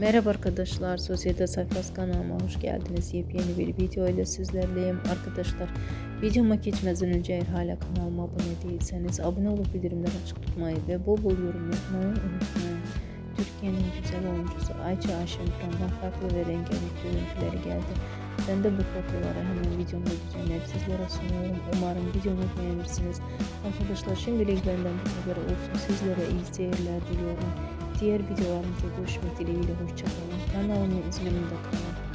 Merhaba arkadaşlar, Sosyete Sayfası kanalıma hoş geldiniz. Yepyeni bir video ile sizlerleyim. Arkadaşlar, videoma geçmeden önce eğer hala kanalıma abone değilseniz abone olup bildirimleri açık tutmayı ve bol bol yorum yapmayı unutmayın. Türkiye'nin güzel oyuncusu Ayça Aşenturan'dan farklı ve rengarenk görüntüleri geldi. Ben de bu fotoğrafları hemen videomda düzenleyip sizlere sunuyorum. Umarım videomu beğenirsiniz. Arkadaşlar şimdilik benden bu kadar olsun. Sizlere iyi seyirler diliyorum. Diğer videolarımızda görüşmek dileğiyle. Hoşçakalın. Kanalımı izlemede kalın.